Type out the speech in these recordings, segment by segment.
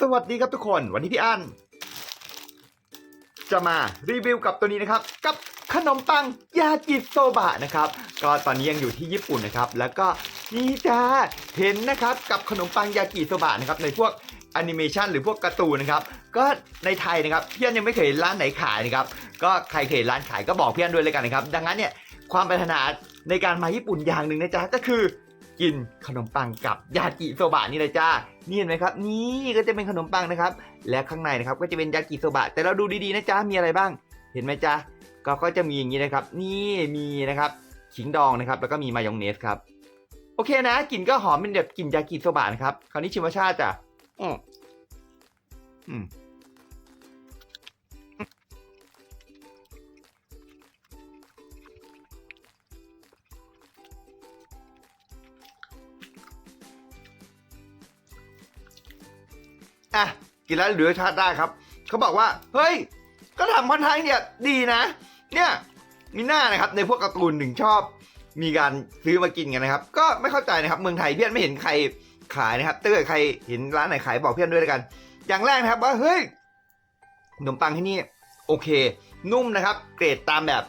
สวัสดีครับทุกคน วันนี้พี่อันจะมารีวิวกับตัวนี้นะครับกับขนมปังยากิโซบะนะครับ ก็ตอนนี้ยังอยู่ที่ญี่ปุ่นนะครับ แล้วก็นี่จ้าเห็นนะครับกับขนมปังยากิโซบะนะครับในพวกแอนิเมชันหรือพวกการ์ตูนนะครับ ก็ในไทยนะครับพี่อันยังไม่เคยร้านไหนขายนะครับ ก็ใครเคยร้านขายก็บอกพี่อันด้วยเลยกันนะครับ ดังนั้นเนี่ยความปรารถนาในการมาญี่ปุ่นอย่างหนึ่งนะจ๊ะก็คือ กินขนมปังกับยากิโซบะนี่เลยจ้า นี่เห็นไหมครับ นี่ก็จะเป็นขนมปังนะครับ และข้างในนะครับก็จะเป็นยากิโซบะ แต่เราดูดีๆนะจ๊ะมีอะไรบ้าง เห็นไหมจ๊ะก็ก็จะมีอย่างนี้นะครับ นี่มีนะครับขิงดองนะครับ แล้วก็มีมายองเนสครับ โอเคนะกลิ่นก็หอมเป็นแบบกลิ่นยากิโซบะนะครับ คราวนี้ชิมรสชาติจ้ะอืมอืม อะกินแล้วเหลือชาติได้ครับ เขาบอกว่า เฮ้ย ก็ทำค่อนข้างเนี่ยดีนะ เนี่ยมีหน้านะครับในพวกการ์ตูนถึงชอบ มีการซื้อมากินกันนะครับ ก็ไม่เข้าใจนะครับเมืองไทยเพี่อนไม่เห็นใครขายนะครับถ้าเกิดใครเห็นร้านไหนขายบอกเพี่อนด้วยแล้วกัน อย่างแรกนะครับว่าเฮ้ยขนมปังที่นี่โอเค นุ่มนะครับ เกรดตามแบบ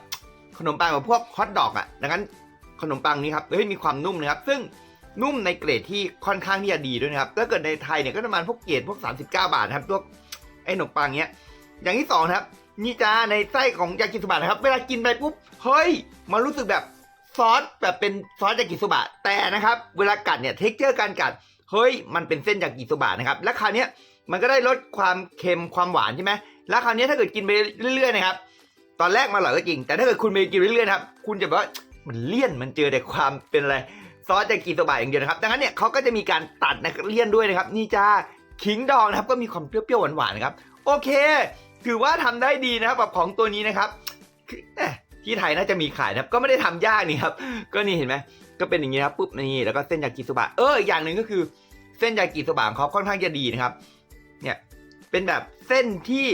ขนมปังแบบพวกฮอทดอกอะดังนั้นขนมปังนี้ครับเฮ้ยมีความนุ่มนะครับ ซึ่ง นุ่มในเกรดที่ค่อนข้างที่จะดีด้วยนะครับ ถ้าเกิดในไทยเนี่ยก็ประมาณพวกเกรดพวก 39 บาทนะครับพวไอ้ขนมปังเนี้ย อย่างที่สองครับนี่จ้าในไส้ของยากิโซบะนะครับ เวลากินไปปุ๊บ เฮ้ย มันรู้สึกแบบซอสแบบเป็นซอสยากิโซบะ แต่นะครับ เวลากัดเนี่ยเท็กเจอร์การกัด เฮ้ย มันเป็นเส้นยากิโซบะนะครับ และคราวเนี้ยมันก็ได้ลดความเค็มความหวานใช่ไหม แล้วคราวเนี้ยถ้าเกิดกินไปเรื่อยๆนะครับ ตอนแรกมันอร่อยก็จริง แต่ถ้าเกิดคุณไปกินเรื่อยๆครับ คุณจะแบบว่ามันเลี่ยน มันเจอแต่ความเป็นอะไร ซอสยากิโซบะอย่างเดียวนะครับ ดังนั้นเนี่ยเขาก็จะมีการตัดนักเรียนด้วยนะครับ นี่จ้าขิงดองนะครับก็มีความเปรี้ยวๆหวานๆนะครับ โอเค ถือว่าทำได้ดีนะครับแบบของตัวนี้นะครับที่ไทยน่าจะมีขายนะครับ ก็ไม่ได้ทำยากนี่ครับ ก็นี่เห็นไหมก็เป็นอย่างนี้นะครับปุ๊บนี่แล้วก็เส้นยากิโซบะเอออย่างหนึ่งก็คือ เส้นยากิโซบะของเขาค่อนข้างจะดีนะครับ เนี่ยเป็นแบบเส้นที่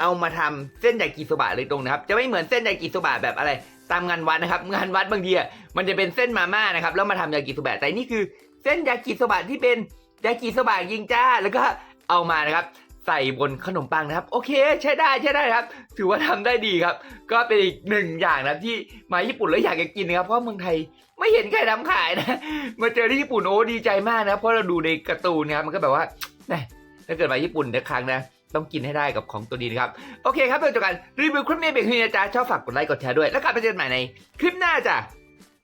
เอามาทำเส้นยากิโซบะเลยตรงนะครับ จะไม่เหมือนเส้นยากิโซบะแบบอะไร ตามงานวัดนะครับงานวัดบางทีอะมันจะเป็นเส้นมาม่านะครับแล้วมาทำยากิโซบะแต่นี่คือเส้นยากิโซบะที่เป็นยากิโซบะยิงจ้า แล้วก็เอามานะครับ ใส่บนขนมปังนะครับ โอเคใช้ได้ใช้ได้ครับ ถือว่าทำได้ดีครับ ก็เป็นอีกหนึ่งอย่างนะที่มาญี่ปุ่นแล้วอยากจะกินนะครับเพราะเมืองไทยไม่เห็นใครทำขายนะมาเจอที่ญี่ปุ่นโอ้ดีใจมากนะเพราะเราดูในการ์ตูนนะครับมันก็แบบว่าแหม่ถ้าเกิดมาญี่ปุ่นเดี๋ยวครั้งนะ ต้องกินให้ได้กับของตัวนี้นะครับ โอเคครับเป็นๆกันรีวิวคลิปนี้เป็นที่นะจ๊ะชอบฝากกดไลค์กดแชร์ด้วย แล้วกลับมาเจอกันใหม่ในคลิปหน้าจ้ะ